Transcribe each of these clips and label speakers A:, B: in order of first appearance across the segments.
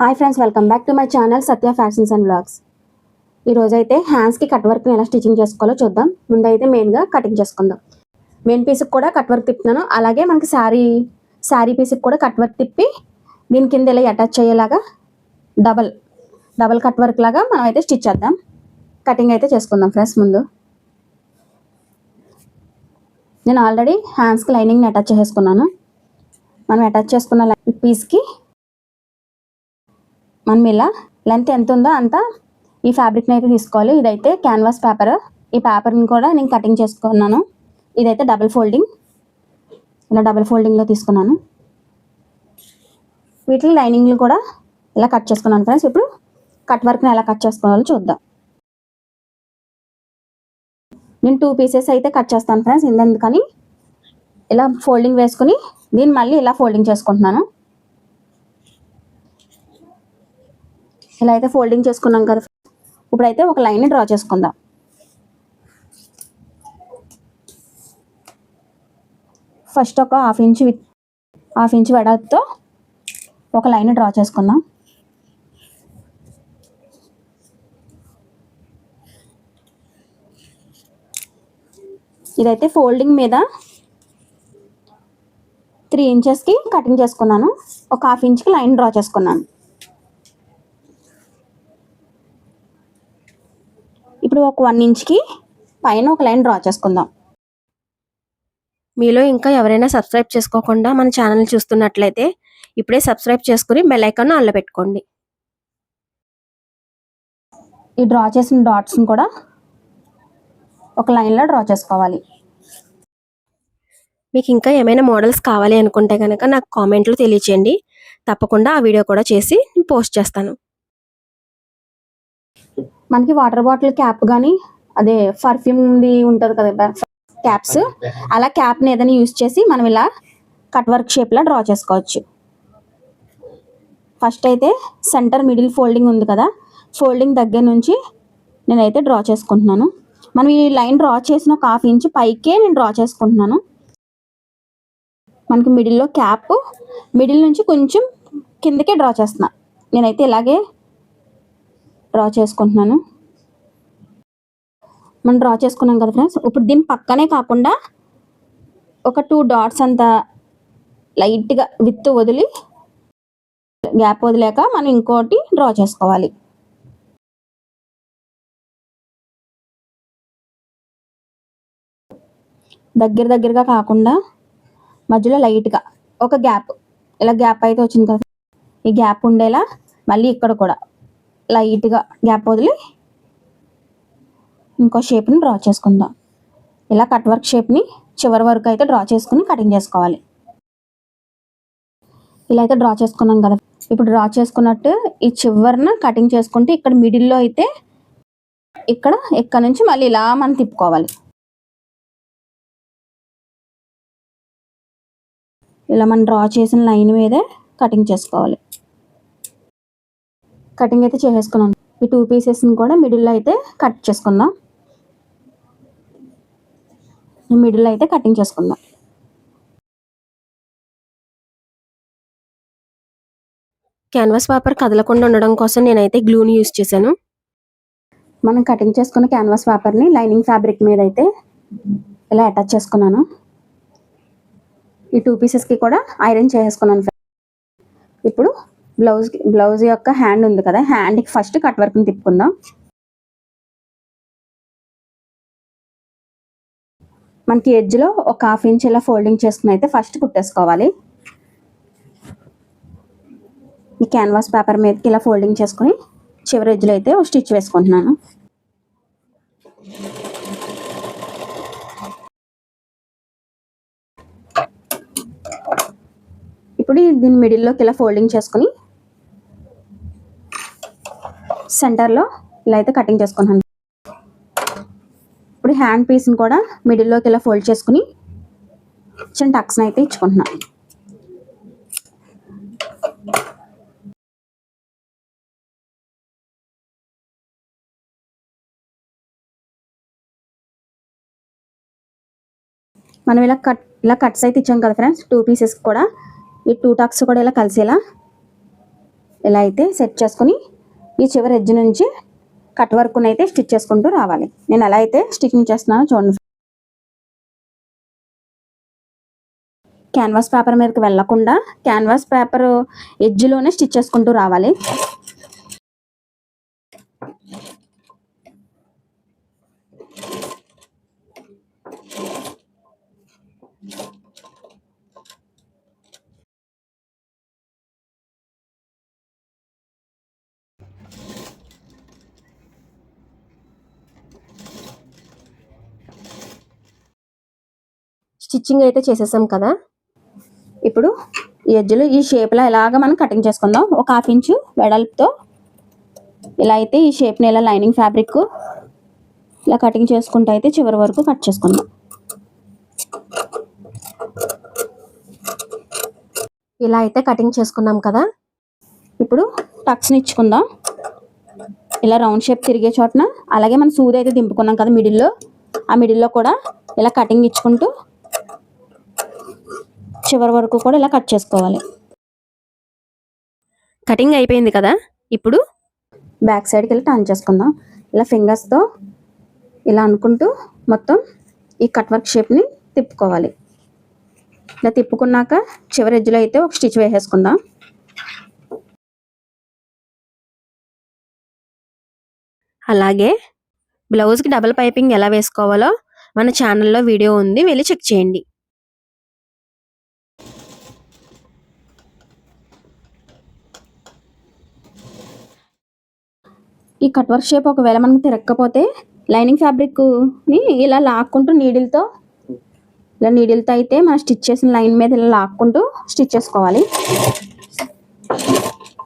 A: Hi friends welcome back to my channel Satya fashions and blogs ఈరోజు అయితే హ్యాండ్స్కి cut వర్క్ని ఎలా స్టిచ్చింగ్ చేసుకోవాలో చూద్దాం. ముందైతే మెయిన్గా కటింగ్ చేసుకుందాం. మెయిన్ పీస్కి కూడా కట్ వర్క్ తిప్పుతున్నాను. అలాగే మనకి శారీ శారీ పీస్కి కూడా కట్ వర్క్ తిప్పి దీని కింద ఇలా అటాచ్ అయ్యేలాగా డబల్ డబల్ కట్ వర్క్ లాగా మనం అయితే స్టిచ్ చేద్దాం. కటింగ్ అయితే చేసుకుందాం ఫ్రెండ్స్ ముందు. నేను ఆల్రెడీ హ్యాండ్స్కి లైనింగ్ని అటాచ్ చేసుకున్నాను. మనం అటాచ్ చేసుకున్న పీస్కి మనం ఇలా లెంత్ ఎంత ఉందో అంత ఈ ఫ్యాబ్రిక్ని అయితే తీసుకోవాలి. ఇదైతే క్యాన్వాస్ పేపర్ ఈ పేపర్ని కూడా నేను కటింగ్ చేసుకున్నాను. ఇదైతే డబుల్ ఫోల్డింగ్ ఇలా డబుల్ ఫోల్డింగ్లో తీసుకున్నాను. వీటిని లైనింగ్లు కూడా ఇలా కట్ చేసుకున్నాను ఫ్రెండ్స్ ఇప్పుడు కట్ వర్క్ని ఎలా కట్ చేసుకోవాలో చూద్దాం. నేను టూ పీసెస్ అయితే కట్ చేస్తాను ఫ్రెండ్స్ ఎందుకని ఇలా ఫోల్డింగ్ వేసుకుని దీన్ని మళ్ళీ ఇలా ఫోల్డింగ్ చేసుకుంటున్నాను. ఇలా అయితే ఫోల్డింగ్ చేసుకున్నాం కదా ఇప్పుడైతే ఒక లైన్ డ్రా చేసుకుందాం. ఫస్ట్ ఒక half inch with half inch వెడల్పుతో ఒక లైన్ డ్రా చేసుకుందాం. ఇదైతే ఫోల్డింగ్ మీద త్రీ ఇంచెస్కి కటింగ్ చేసుకున్నాను. ఒక హాఫ్ ఇంచ్కి లైన్ డ్రా చేసుకున్నాను. ఇప్పుడు ఒక వన్ ఇంచ్కి పైన ఒక లైన్ డ్రా చేసుకుందాం.
B: మీలో ఇంకా ఎవరైనా సబ్స్క్రైబ్ చేసుకోకుండా మన ఛానల్ చూస్తున్నట్లయితే ఇప్పుడే సబ్స్క్రైబ్ చేసుకుని బెల్ ఐకాన్ ఆన్లో పెట్టుకోండి.
A: ఈ డ్రా చేసిన డాట్స్ని కూడా ఒక లైన్లో డ్రా చేసుకోవాలి.
B: మీకు ఇంకా ఏమైనా మోడల్స్ కావాలి అనుకుంటే కనుక నాకు కామెంట్లో తెలియచేయండి. తప్పకుండా ఆ వీడియో కూడా చేసి పోస్ట్ చేస్తాను.
A: మనకి వాటర్ బాటిల్ క్యాప్ కానీ అదే పర్ఫ్యూమ్ది ఉంటుంది కదా క్యాప్స్. అలా క్యాప్ని ఏదైనా యూస్ చేసి మనం ఇలా కట్ వర్క్ షేప్లో డ్రా చేసుకోవచ్చు. ఫస్ట్ అయితే సెంటర్ మిడిల్ ఫోల్డింగ్ ఉంది కదా ఫోల్డింగ్ దగ్గర నుంచి నేనైతే డ్రా చేసుకుంటున్నాను. మనం ఈ లైన్ డ్రా చేసిన ఒక హాఫ్ ఇంచ్ పైకే నేను డ్రా చేసుకుంటున్నాను. మనకి మిడిల్లో క్యాప్ మిడిల్ నుంచి కొంచెం కిందకే డ్రా చేస్తున్నా. నేనైతే ఇలాగే డ్రా చేసుకుంటున్నాను. మనం డ్రా చేసుకున్నాం కదా ఫ్రెండ్స్ ఇప్పుడు దీని పక్కనే కాకుండా ఒక టూ డాట్స్ అంత లైట్గా విత్ వదిలి గ్యాప్ వదిలేక మనం ఇంకోటి డ్రా చేసుకోవాలి. దగ్గర దగ్గరగా కాకుండా మధ్యలో లైట్గా ఒక గ్యాప్ ఇలా గ్యాప్ అయితే వచ్చింది కదా ఈ గ్యాప్ ఉండేలా మళ్ళీ ఇక్కడ కూడా. లైట్గా గ్యాప్ వదిలి ఇంకో షేప్ని డ్రా చేసుకుందాం. ఇలా కట్ వర్క్ షేప్ని చివరి వరకు అయితే డ్రా చేసుకుని కటింగ్ చేసుకోవాలి. ఇలా అయితే డ్రా చేసుకున్నాం కదా. ఇప్పుడు డ్రా చేసుకున్నట్టు ఈ చివరిన కటింగ్ చేసుకుంటే ఇక్కడ మిడిల్లో అయితే ఇక్కడ ఇక్కడ నుంచి మళ్ళీ ఇలా మనం తిప్పుకోవాలి. ఇలా మనం డ్రా చేసిన లైన్ మీదే కటింగ్ చేసుకోవాలి. కటింగ్ అయితే చేసేసుకున్నాను. ఈ టూ పీసెస్ని కూడా మిడిల్లో అయితే కట్ చేసుకుందాం. మిడిల్ అయితే కటింగ్ చేసుకుందాం.
B: క్యాన్వాస్ పేపర్ కదలకుండా ఉండడం కోసం నేనైతే గ్లూని యూస్ చేశాను.
A: మనం కటింగ్ చేసుకున్న క్యాన్వాస్ పేపర్ని లైనింగ్ ఫ్యాబ్రిక్ మీద అయితే ఇలా అటాచ్ చేసుకున్నాను. ఈ టూ పీసెస్కి కూడా ఐరన్ చేసుకున్నాను ఇప్పుడు బ్లౌజ్ బ్లౌజ్ యొక్క హ్యాండ్ ఉంది కదా హ్యాండ్కి ఫస్ట్ కట్ వర్క్ని తిప్పుకుందాం. మనకి ఎడ్జ్లో ఒక హాఫ్ ఇంచ్ ఇలా ఫోల్డింగ్ చేసుకుని అయితే ఫస్ట్ కుట్టేసుకోవాలి. ఈ క్యాన్వాస్ పేపర్ మీదకి ఇలా ఫోల్డింగ్ చేసుకుని చివరి ఎడ్జ్లో అయితే ఒక స్టిచ్ వేసుకుంటున్నాను. ఇప్పుడు దీని మిడిల్లోకి ఇలా ఫోల్డింగ్ చేసుకుని సెంటర్లో ఇలా అయితే కటింగ్ చేసుకున్నాను. ఇప్పుడు హ్యాండ్ పీస్ని కూడా మిడిల్లోకి ఇలా ఫోల్డ్ చేసుకుని చిన్న టక్స్ని అయితే ఇచ్చుకుంటున్నాను. మనం ఇలా కట్ ఇలా కట్స్ అయితే ఇచ్చాం కదా ఫ్రెండ్స్ టూ పీసెస్ కూడా ఈ టూ టాక్స్ కూడా ఇలా కలిసేలా ఇలా అయితే సెట్ చేసుకుని ఈ చివరి ఎడ్జ్ నుంచి కట్ వర్క్ అయితే స్టిచ్ చేసుకుంటూ రావాలి. నేను ఎలా అయితే స్టిచ్చింగ్ చేస్తున్నానో చూడండి. క్యాన్వాస్ పేపర్ మీదకి వెళ్ళకుండా క్యాన్వాస్ పేపర్ ఎడ్జ్లోనే స్టిచ్ చేసుకుంటూ రావాలి.
B: స్టిచ్చింగ్ అయితే చేసేసాం కదా.
A: ఇప్పుడు ఈ ఎడ్జ్లు ఈ షేప్లో ఇలాగ మనం కటింగ్ చేసుకుందాం. ఒక హాఫ్ ఇంచు వెడల్పుతో ఇలా అయితే ఈ షేప్ని ఇలా లైనింగ్ ఫ్యాబ్రిక్ ఇలా కటింగ్ చేసుకుంటూ అయితే చివరి వరకు కట్ చేసుకుందాం.
B: ఇలా అయితే కటింగ్ చేసుకున్నాం కదా.
A: ఇప్పుడు టక్స్ని ఇచ్చుకుందాం. ఇలా రౌండ్ షేప్ తిరిగే చోటన అలాగే మనం సూది అయితే దింపుకున్నాం కదా మిడిల్లో. ఆ మిడిల్లో కూడా ఇలా కటింగ్ ఇచ్చుకుంటూ చివరి వరకు కూడా ఇలా కట్ చేసుకోవాలి.
B: కటింగ్ అయిపోయింది కదా? ఇప్పుడు
A: బ్యాక్ సైడ్కి వెళ్ళి టర్న్ చేసుకుందాం. ఇలా ఫింగర్స్తో ఇలా అనుకుంటూ మొత్తం ఈ కట్ వర్క్ షేప్ని తిప్పుకోవాలి. ఇలా తిప్పుకున్నాక చివరి ఎడ్జ్లో అయితే ఒక స్టిచ్ వేసేసుకుందాం.
B: అలాగే బ్లౌజ్కి డబుల్ పైపింగ్ ఎలా వేసుకోవాలో మన ఛానల్లో వీడియో ఉంది వెళ్ళి చెక్ చేయండి.
A: ఈ కట్ వర్క్ షేప్ ఒకవేళ మనకు తిరగకపోతే లైనింగ్ ఫ్యాబ్రిక్ని ఇలా లాక్కుంటూ నీడిల్తో ఇలా నీడిల్తో అయితే మనం స్టిచ్ చేసిన లైన్ మీద ఇలా లాక్కుంటూ స్టిచ్ చేసుకోవాలి.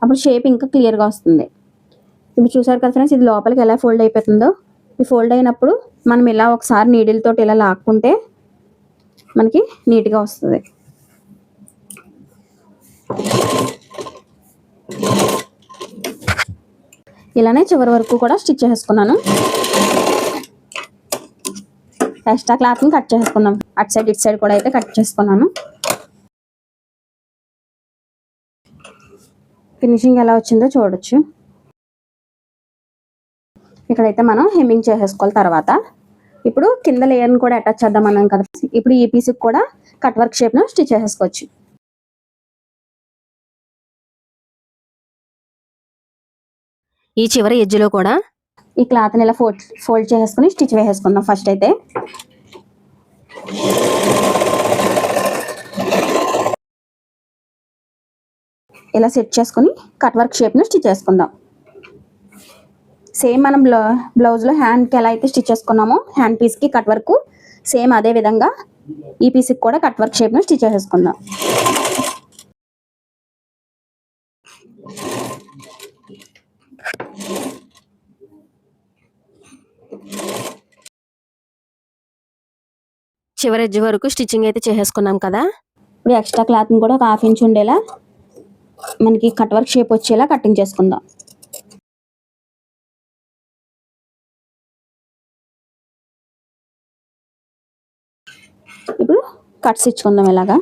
A: అప్పుడు షేప్ ఇంకా క్లియర్గా వస్తుంది. ఇప్పుడు చూసారు కదా ఫ్రెండ్స్ ఇది లోపలికి ఎలా ఫోల్డ్ అయిపోతుందో? ఈ ఫోల్డ్ అయినప్పుడు మనం ఇలా ఒకసారి నీడిల్తో ఇలా లాక్కుంటే మనకి నీట్గా వస్తుంది. ఇలానే చివరి వరకు కూడా స్టిచ్ చేసుకున్నాను ఎక్స్ట్రా క్లాత్ని కట్ చేసుకున్నాం అటు సైడ్ ఇటు సైడ్ కూడా అయితే కట్ చేసుకున్నాను. ఫినిషింగ్ ఎలా వచ్చిందో చూడొచ్చు. ఇక్కడైతే మనం హెమ్మింగ్ చేసేసుకోవాలి తర్వాత. ఇప్పుడు కింద లేయర్ని కూడా అటాచ్ చేద్దాం అన్నాం కదా. ఇప్పుడు ఈ పీస్కి కూడా కట్ వర్క్ షేప్ను స్టిచ్ చేసేసుకోవచ్చు.
B: ఈ చివరి ఎడ్జ్లో కూడా
A: ఈ క్లాత్ని ఇలా ఫోల్డ్ ఫోల్డ్ చేసేసుకుని స్టిచ్ వేసేసుకుందాం ఫస్ట్ అయితే. ఇలా సెట్ చేసుకుని కట్ వర్క్ షేప్ను స్టిచ్ చేసుకుందాం. సేమ్ మనం బ్లౌ బ్లౌజ్లో హ్యాండ్కి ఎలా అయితే స్టిచ్ చేసుకున్నామో హ్యాండ్ పీస్కి కట్ వర్క్ సేమ్ అదే విధంగా ఈ పీస్కి కూడా కట్ వర్క్ షేప్ను స్టిచ్ చేసేసుకుందాం.
B: చివరి ఎడ్జ్ వరకు స్టిచ్చింగ్ అయితే చేసేసుకున్నాం కదా.
A: ఇప్పుడు ఎక్స్ట్రా క్లాత్ని కూడా ఒక హాఫ్ ఇంచ్ ఉండేలా మనకి కట్ వర్క్ షేప్ వచ్చేలా కటింగ్ చేసుకుందాం. ఇప్పుడు కట్స్ ఇచ్చుకుందాం ఇలాగా.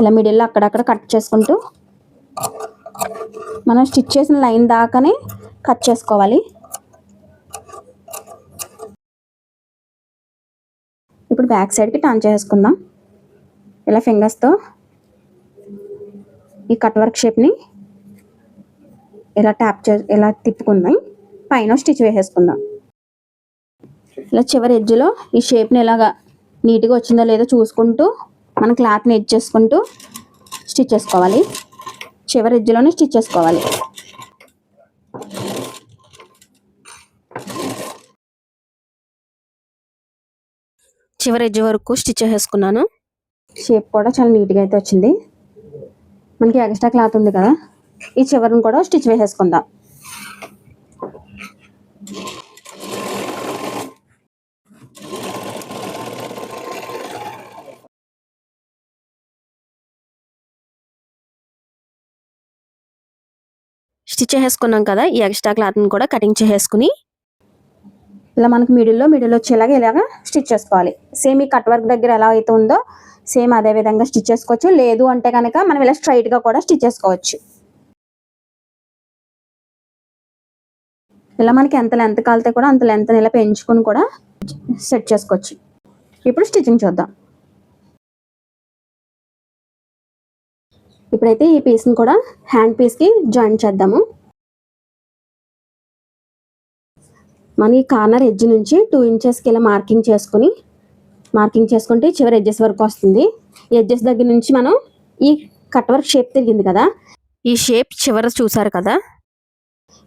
A: ఇలా మిడిల్లో అక్కడక్కడ కట్ చేసుకుంటూ మనం స్టిచ్ చేసిన లైన్ దాకానే కట్ చేసుకోవాలి. ఇప్పుడు బ్యాక్ సైడ్కి టర్న్ చేసుకుందాం. ఇలా ఫింగర్స్తో ఈ కట్ వర్క్ షేప్ని ఇలా ట్యాప్ చే ఇలా తిప్పుకుందాం. పైన స్టిచ్ వేసేసుకుందాం. ఇలా చివరి ఎడ్జ్లో ఈ షేప్ని ఇలాగా నీట్గా వచ్చిందో లేదో చూసుకుంటూ మన క్లాత్ని ఎడ్జ్ చేసుకుంటూ స్టిచ్ చేసుకోవాలి. చివరి ఎడ్జ్లోనే స్టిచ్ చేసుకోవాలి.
B: చివరి ఎడ్జ్ వరకు స్టిచ్ చేసేసుకున్నాను.
A: షేప్ కూడా చాలా నీట్గా అయితే వచ్చింది. మనకి ఎక్స్ట్రా క్లాత్ ఉంది కదా ఈ చివరిని కూడా స్టిచ్ వేసేసుకుందాం.
B: స్టిచ్ చేసేసుకున్నాం కదా ఈ ఎక్స్ట్రా క్లాత్ని కూడా కటింగ్ చేసేసుకుని
A: ఇలా మనకు మిడిల్లో మిడిల్ వచ్చేలాగా ఇలాగ స్టిచ్ చేసుకోవాలి. సేమ్ ఈ కట్ వర్క్ దగ్గర ఎలా అయితే ఉందో సేమ్ అదే విధంగా స్టిచ్ చేసుకోవచ్చు. లేదు అంటే కనుక మనం ఇలా స్ట్రైట్గా కూడా స్టిచ్ చేసుకోవచ్చు. ఇలా మనకి ఎంత లెంత్ కాలితే కూడా అంత లెంత్ ఇలా పెంచుకుని కూడా సెట్ చేసుకోవచ్చు. ఇప్పుడు స్టిచ్చింగ్ చూద్దాం. ఇప్పుడైతే ఈ పీస్ని కూడా హ్యాండ్ పీస్కి జాయిన్ చేద్దాము. మన ఈ కార్నర్ ఎడ్జ్ నుంచి టూ ఇంచెస్కి ఇలా మార్కింగ్ చేసుకుని మార్కింగ్ చేసుకుంటే చివరి ఎడ్జెస్ వరకు వస్తుంది. ఎడ్జెస్ దగ్గర నుంచి మనం ఈ కట్ వర్క్ షేప్ తిరిగింది కదా?
B: ఈ షేప్ చివర చూసారు కదా?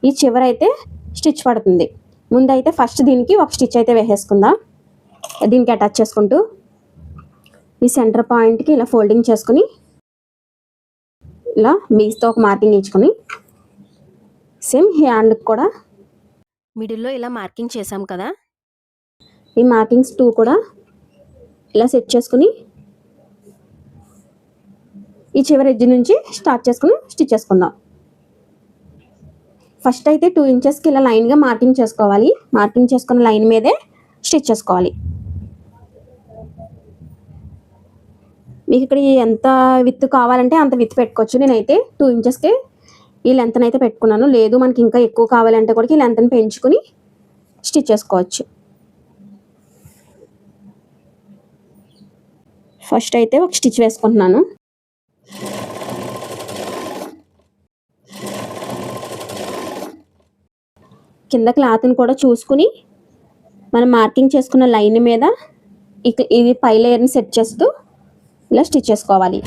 A: ఈ చివర అయితే స్టిచ్ పడుతుంది. ముందైతే ఫస్ట్ దీనికి ఒక స్టిచ్ అయితే వేసేసుకుందాం. దీనికి అటాచ్ చేసుకుంటూ ఈ సెంటర్ పాయింట్కి ఇలా ఫోల్డింగ్ చేసుకుని ఇలా మీస్తో ఒక మార్కింగ్ ఇచ్చుకొని సేమ్ హ్యాండ్కి కూడా
B: మిడిల్లో ఇలా మార్కింగ్ చేసాం కదా.
A: ఈ మార్కింగ్స్ టూ కూడా ఇలా సెట్ చేసుకుని ఈ చివరి ఎడ్జ్ నుంచి స్టార్ట్ చేసుకుని స్టిచ్ చేసుకుందాం. ఫస్ట్ అయితే టూ ఇంచెస్కి ఇలా లైన్గా మార్కింగ్ చేసుకోవాలి. మార్కింగ్ చేసుకున్న లైన్ మీదే స్టిచ్ చేసుకోవాలి. మీకు ఇక్కడ ఎంత విత్ కావాలంటే అంత విత్ పెట్టుకోవచ్చు. నేనైతే టూ ఇంచెస్కి ఈ లెంత్ అయితే పెట్టుకున్నాను. లేదు మనకి ఇంకా ఎక్కువ కావాలంటే కూడా ఈ లెంత్ని పెంచుకుని స్టిచ్ చేసుకోవచ్చు. ఫస్ట్ అయితే ఒక స్టిచ్ వేసుకుంటున్నాను. కింద క్లాత్ని కూడా చూసుకుని మనం మార్కింగ్ చేసుకున్న లైన్ మీద ఇది పై లేయర్ని సెట్ చేస్తూ ఇలా స్టిచ్ చేసుకోవాలి.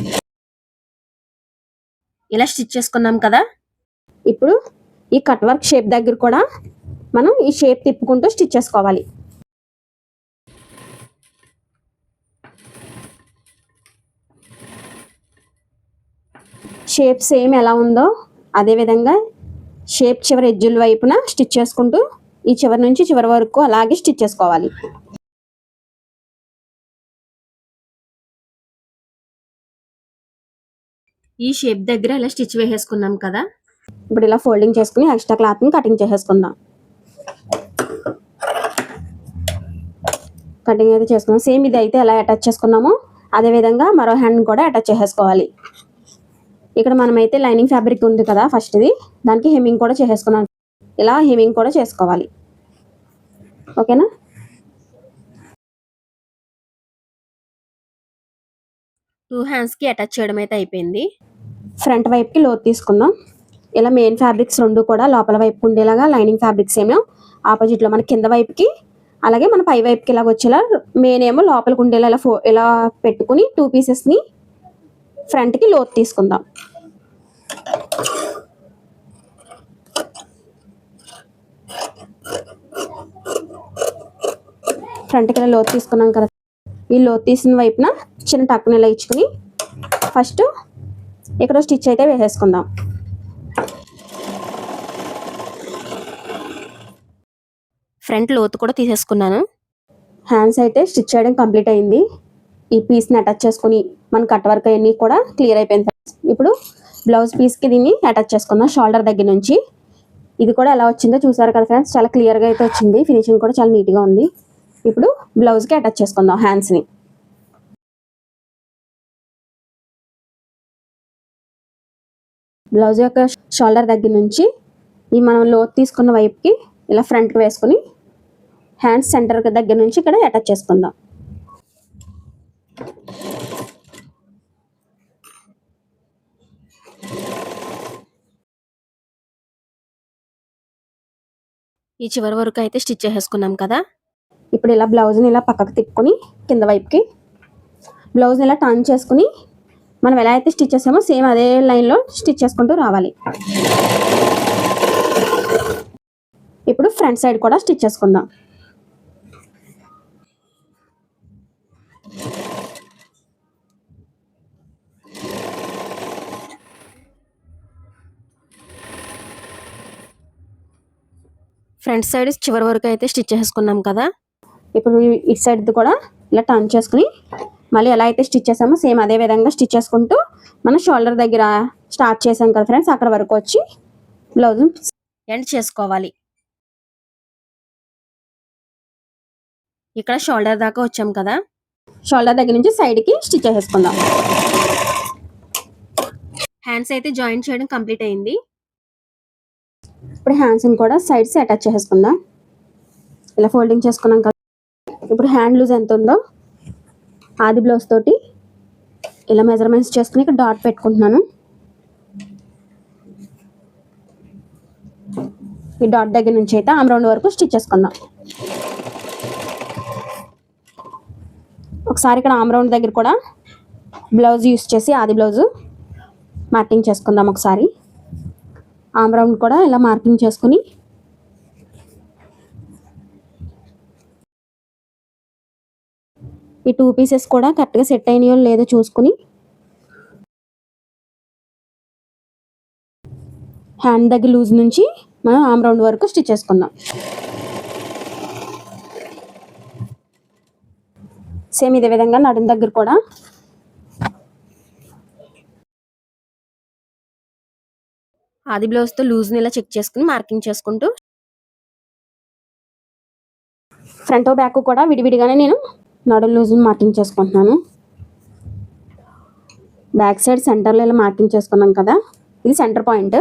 B: ఇలా స్టిచ్ చేసుకున్నాం కదా?
A: ఇప్పుడు ఈ కట్ వర్క్ షేప్ దగ్గర కూడా మనం ఈ షేప్ తిప్పుకుంటూ స్టిచ్ చేసుకోవాలి. షేప్ సేమ్ ఎలా ఉందో అదే విధంగా షేప్ చివరి ఎడ్జుల వైపున స్టిచ్ చేసుకుంటూ ఈ చివరి నుంచి చివరి వరకు అలాగే స్టిచ్ చేసుకోవాలి.
B: ఈ షేప్ దగ్గర ఇలా స్టిచ్ వేసేసుకున్నాం కదా?
A: ఇప్పుడు ఇలా ఫోల్డింగ్ చేసుకుని ఎక్స్ట్రా క్లాత్ని కటింగ్ చేసేసుకుందాం. కటింగ్ అయితే చేసుకున్నాం. సేమ్ ఇది అయితే ఎలా అటాచ్ చేసుకున్నామో అదే విధంగా మరో హ్యాండ్ కూడా అటాచ్ చేసేసుకోవాలి. ఇక్కడ మనమైతే లైనింగ్ ఫ్యాబ్రిక్ ఉంది కదా ఫస్ట్ ఇది దానికి హెమ్మింగ్ కూడా చేసేసుకున్నాం. ఇలా హెమ్మింగ్ కూడా చేసుకోవాలి. ఓకేనా?
B: టూ హ్యాండ్స్కి అటాచ్ చేయడం అయితే అయిపోయింది.
A: ఫ్రంట్ వైపుకి లోతు తీసుకుందాం. ఇలా మెయిన్ ఫ్యాబ్రిక్స్ రెండు కూడా లోపల వైపు ఉండేలాగా లైనింగ్ ఫ్యాబ్రిక్స్ ఏమో ఆపోజిట్లో మన కింద వైపుకి అలాగే మన పై వైపుకి ఇలాగ వచ్చేలా మెయిన్ ఏమో లోపలికి ఉండేలా ఇలా ఫో ఇలా పెట్టుకుని టూ పీసెస్ని ఫ్రంట్కి లోతు తీసుకుందాం. ఫ్రంట్కి ఇలా లోతు తీసుకున్నాం కదా. ఈ లోతు తీసిన వైపున చిన్న టక్కుని ఇలా ఇచ్చుకుని ఫస్ట్ ఇక్కడ స్టిచ్ అయితే వేసేసుకుందాం.
B: ఫ్రంట్ లోతు కూడా తీసేసుకున్నాను.
A: హ్యాండ్స్ అయితే స్టిచ్ చేయడం కంప్లీట్ అయింది. ఈ పీస్ని అటాచ్ చేసుకుని మన కట్ వర్క్ అవన్నీ కూడా క్లియర్ అయిపోయింది ఇప్పుడు బ్లౌజ్ పీస్కి దీన్ని అటాచ్ చేసుకుందాం షోల్డర్ దగ్గర నుంచి. ఇది కూడా ఎలా వచ్చిందో చూసారు కదా ఫ్రెండ్స్. చాలా క్లియర్గా అయితే వచ్చింది. ఫినిషింగ్ కూడా చాలా నీట్గా ఉంది. ఇప్పుడు బ్లౌజ్కి అటాచ్ చేసుకుందాం హ్యాండ్స్ని. బ్లౌజ్ యొక్క షోల్డర్ దగ్గర నుంచి ఈ మనం లోత్ తీసుకున్న వైపుకి ఇలా ఫ్రంట్కి వేసుకుని హ్యాండ్స్ సెంటర్ దగ్గర నుంచి ఇక్కడ అటాచ్ చేసుకుందాం.
B: ఈ చివరి వరకు అయితే స్టిచ్ చేసేసుకున్నాం కదా?
A: ఇప్పుడు ఇలా బ్లౌజ్ని ఇలా పక్కకు తిప్పుకొని కింద వైపుకి బ్లౌజ్ని ఇలా టర్న్ చేసుకుని మనం ఎలా అయితే స్టిచ్ చేసామో సేమ్ అదే లైన్లో స్టిచ్ చేసుకుంటూ రావాలి. ఇప్పుడు ఫ్రంట్ సైడ్ కూడా స్టిచ్ చేసుకుందాం.
B: ఫ్రంట్ సైడ్ చివరి వరకు అయితే స్టిచ్ చేసుకున్నాం కదా.
A: ఇప్పుడు ఇటు సైడ్ కూడా ఇలా టర్న్ చేసుకుని మళ్ళీ ఎలా అయితే స్టిచ్ చేసామో సేమ్ అదే విధంగా స్టిచ్ చేసుకుంటూ మన షోల్డర్ దగ్గర స్టార్ట్ చేసాం కదా ఫ్రెండ్స్ అక్కడ వరకు వచ్చి బ్లౌజ్
B: ఎండ్ చేసుకోవాలి. ఇక్కడ షోల్డర్ దాకా వచ్చాం కదా.
A: షోల్డర్ దగ్గర నుంచి సైడ్కి స్టిచ్ చేసేసుకుందాం
B: హ్యాండ్స్ అయితే జాయిన్ చేయడం కంప్లీట్ అయింది.
A: ఇప్పుడు హ్యాండ్స్ని కూడా సైడ్స్ అటాచ్ చేసుకుందాం ఇలా ఫోల్డింగ్ చేసుకున్నాం కదా. ఇప్పుడు హ్యాండ్ లూజ్ ఎంత ఉందో ఆది బ్లౌజ్ తోటి ఇలా మెజర్మెంట్స్ చేసుకుని ఇక్కడ డాట్ పెట్టుకుంటున్నాను. ఈ డాట్ దగ్గర నుంచి అయితే ఆమ్ రౌండ్ వరకు స్టిచ్ చేసుకుందాం. ఒకసారి ఇక్కడ ఆమ్ రౌండ్ దగ్గర కూడా బ్లౌజ్ యూస్ చేసి ఆది బ్లౌజ్ మార్కింగ్ చేసుకుందాం ఒకసారి. ఆమ్ రౌండ్ కూడా ఇలా మార్కింగ్ చేసుకుని ఈ టూ పీసెస్ కూడా కరెక్ట్గా సెట్ అయినాయో లేదో చూసుకుని హ్యాండ్ దగ్గర లూజ్ నుంచి మనం ఆమ్ రౌండ్ వరకు స్టిచ్ చేసుకుందాం. సేమ్ ఇదే విధంగా నడుం దగ్గర కూడా
B: ఆది బ్లౌజ్తో లూజ్ని ఇలా చెక్ చేసుకుని మార్కింగ్ చేసుకుంటూ
A: ఫ్రంట్ బ్యాక్ కూడా విడివిడిగానే నేను నడులు లూజ్ని మార్కింగ్ చేసుకుంటున్నాను. బ్యాక్ సైడ్ సెంటర్లో ఇలా మార్కింగ్ చేసుకున్నాం కదా ఇది సెంటర్ పాయింట్.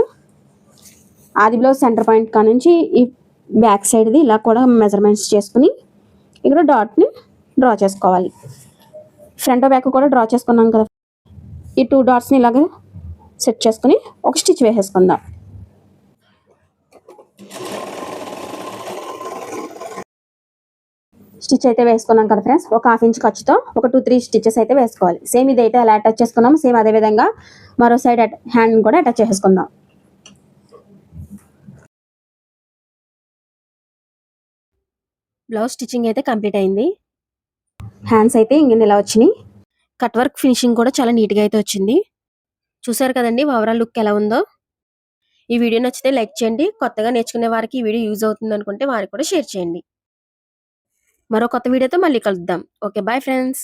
A: ఆది బ్లౌజ్ సెంటర్ పాయింట్ కా నుంచి ఈ బ్యాక్ సైడ్ది ఇలా కూడా మెజర్మెంట్స్ చేసుకుని ఇక్కడ డాట్ని డ్రా చేసుకోవాలి. ఫ్రంట్ బ్యాక్ కూడా డ్రా చేసుకున్నాం కదా ఈ టూ డాట్స్ని ఇలాగ సెట్ చేసుకుని ఒక స్టిచ్ వేసేసుకుందాం. స్టిచ్ అయితే వేసుకున్నాం కదా ఫ్రెండ్స్ ఒక హాఫ్ ఇంచ్ ఖర్చుతో ఒక టూ త్రీ స్టిచెస్ అయితే వేసుకోవాలి. సేమ్ ఇదైతే ఎలా అటాచ్ చేసుకున్నాం సేమ్ అదే విధంగా మరో సైడ్ హ్యాండ్ కూడా అటాచ్ చేసుకుందాం.
B: బ్లౌజ్ స్టిచ్చింగ్ అయితే కంప్లీట్ అయింది.
A: హ్యాండ్స్ అయితే ఇంక ఇలా వచ్చినాయి.
B: కట్ వర్క్ ఫినిషింగ్ కూడా చాలా నీట్గా అయితే వచ్చింది. చూసారు కదండి ఓవరాల్ లుక్ ఎలా ఉందో? ఈ వీడియో నచ్చితే లైక్ చేయండి. కొత్తగా నేర్చుకునే వారికి ఈ వీడియో యూజ్ అవుతుంది అనుకుంటే వారికి కూడా షేర్ చేయండి. మరో కొత్త వీడియోతో మళ్ళీ కలుద్దాం. Okay bye friends.